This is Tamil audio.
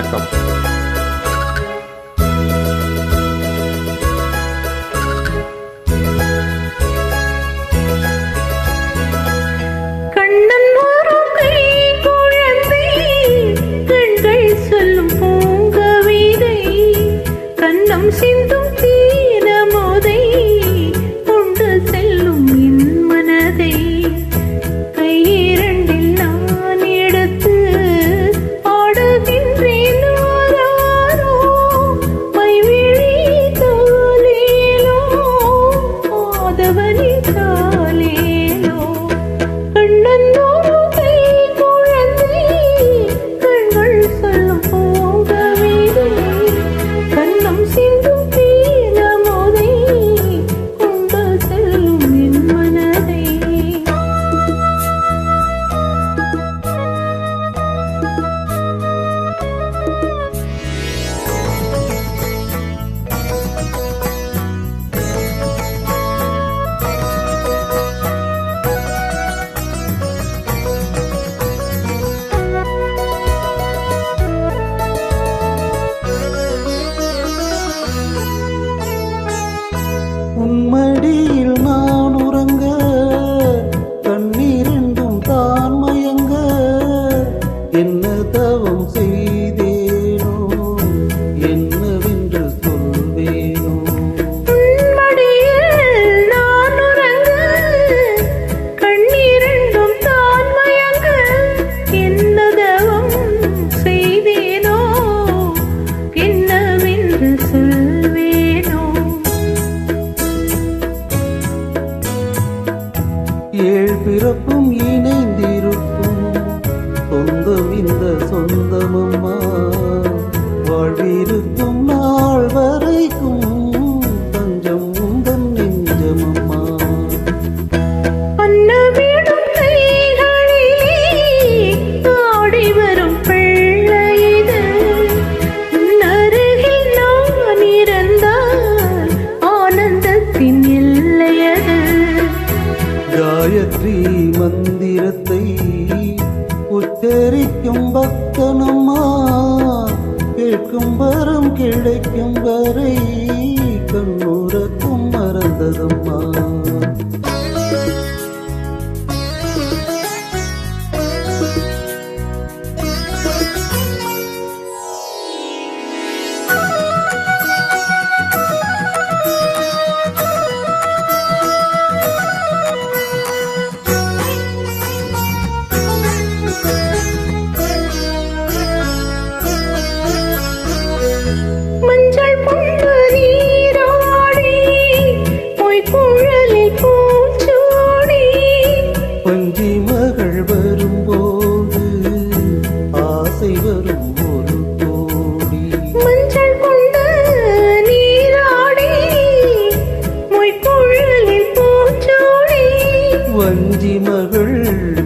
வணக்கம் ஸ்ரீ மந்திரத்தை உச்சரிக்கும் பக்தனம்மா கேட்கும் வரம் கிடைக்கும் வரை வஞ்சி மகள்.